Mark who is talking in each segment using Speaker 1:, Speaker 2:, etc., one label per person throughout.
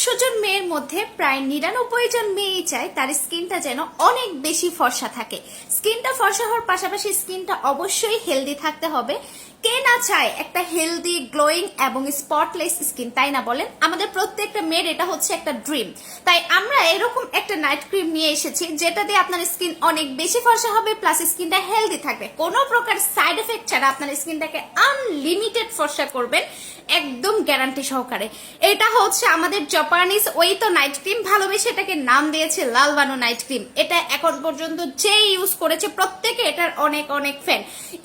Speaker 1: একশো জন মেয়ের মধ্যে প্রায় নিরানব্বই জন মেয়েই চায় তার স্কিনটা যেন অনেক বেশি ফর্সা থাকে। স্কিনটা ফর্সা হওয়ার পাশাপাশি স্কিনটা অবশ্যই হেলদি থাকতে হবে। কে না চায় একটা হেলদি গ্লোয়িং এবং স্পটলেস স্কিন তাই না বলেন? আমাদের প্রত্যেকটা মেয়ের এটা হচ্ছে একটা ড্রিম তাই আমরা এরকম একটা নাইট ক্রিম নিয়ে এসেছি, যেটা দিয়ে আপনার স্কিন অনেক বেশি ফর্সা হবে প্লাস স্কিনটা হেলদি থাকবে। কোনো প্রকার সাইড এফেক্ট ছাড়া আপনার স্কিনটাকে আনলিমিটেড ফর্সা করবেন, একদম গ্যারান্টি সহকারে। এটা হচ্ছে আমাদের জাপানিজ ওই তো নাইট ক্রিম ভালোবেসে এটাকে নাম দিয়েছে লালবানো নাইট ক্রিম এটা এখন পর্যন্ত যে ইউজ করেছে, প্রত্যেকে এটার অনেক অনেক ফ্যান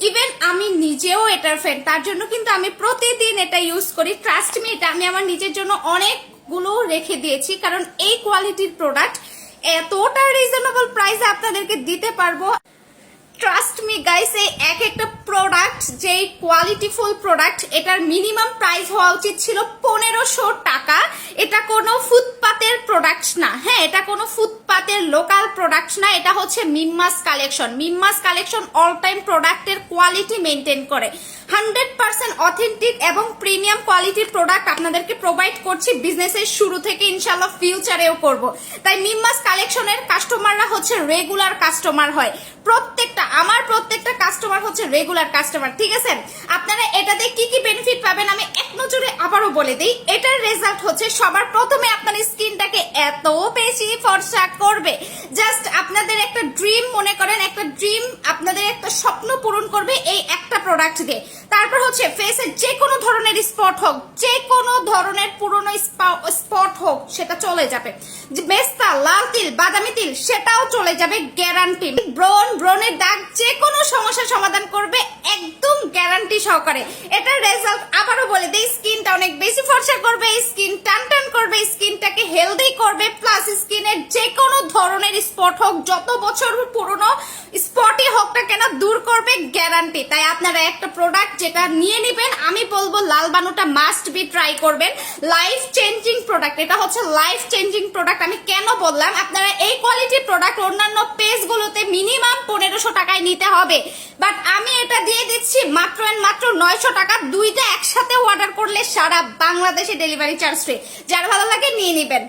Speaker 1: ইভেন আমি নিজেও এটার ফ্যান তার জন্য কিন্তু আমি প্রতিদিন এটা ইউজ করি। ট্রাস্ট মি এটা আমি আমার নিজের জন্য অনেকগুলো রেখে দিয়েছি, কারণ এই কোয়ালিটির প্রোডাক্ট এতটা রিজনেবল প্রাইসে আপনাদেরকে দিতে পারব। ট্রাস্ট মি গাইস এই এক একটা প্রোডাক্ট যেই কোয়ালিটিফুল প্রোডাক্ট এটার মিনিমাম প্রাইস হওয়া উচিত ছিল পনেরোশো টাকা। এটা কোনো ফুটপাতের প্রোডাক্ট না। হ্যাঁ এটা কোনো ফুটপাতের লোকাল প্রোডাক্ট না, এটা হচ্ছে মিম্মাস কালেকশন মিম্মাস কালেকশন অল টাইম প্রোডাক্টের কোয়ালিটি মেনটেন করে। হান্ড্রেড পার্সেন্ট অথেন্টিক এবং প্রিমিয়াম কোয়ালিটির প্রোডাক্ট আপনাদেরকে প্রোভাইড করছি বিজনেসের শুরু থেকে ইনশাল্লাহ ফিউচারেও করব। তাই মিম্মাস কালেকশনের কাস্টমাররা হচ্ছে রেগুলার কাস্টমার হয়। প্রত্যেকটা, আমার প্রত্যেকটা কাস্টমার হচ্ছে রেগুলার কাস্টমার ঠিক আছে? আপনারা এটাতে কি কি বেনিফিট পাবেন আমি এক নজরে আবারও বলে দিই। এটার রেজাল্ট হচ্ছে সবার প্রথমে এত বেশি ফর্সা করবে। জাস্ট আপনাদের একটা ড্রিম মনে করেন, একটা ড্রিম আপনাদের একটা স্বপ্ন পূরণ করবে এই একটা প্রোডাক্ট দিয়ে। তারপর হচ্ছে ফেসে যে কোনো ধরনের স্পট হোক, যে কোনো ধরনের পুরনো স্পট হোক, সেটা চলে যাবে। মেস্তা লাল তিল, বাদামি তিল, সেটাও চলে যাবে গ্যারান্টি ব্রন ব্রনের দাগ যে কোনো সমস্যার সমাধান করবে একদম গ্যারান্টি সহকারে। এটার রেজাল্ট আবারও বলে দিই স্কিনটা অনেক বেশি ফর্সা করবে, স্কিন টান টান করবে, স্কিনটাকে হেলদি করবে প্লাস স্কিনের যে কোনো ধরনের স্পট হোক, যত বছর পুরনো স্পটই হোক না কেন, দূর করবে গ্যারান্টি তাই আপনারা একটা প্রোডাক্ট যেটা নিয়ে নেবেন, আমি বলব লাল বানুটা মাস্ট বি ট্রাই করবেন। লাইফ চেঞ্জিং প্রোডাক্ট এটা হচ্ছে লাইফ চেঞ্জিং প্রোডাক্ট আমি কেন বললাম? আপনারা এই কোয়ালিটির প্রোডাক্ট অন্যান্য পেজগুলোতে মিনিমাম পনেরোশো টাকায় নিতে হবে। বাট আমি এটা দিয়ে দিচ্ছি মাত্র মাত্র নয়শো টাকা, দুইটা একসাথে অর্ডার করলে সারা বাংলাদেশে ডেলিভারি চার্জ ফ্রি যার ভালো লাগে নিয়ে নেবেন।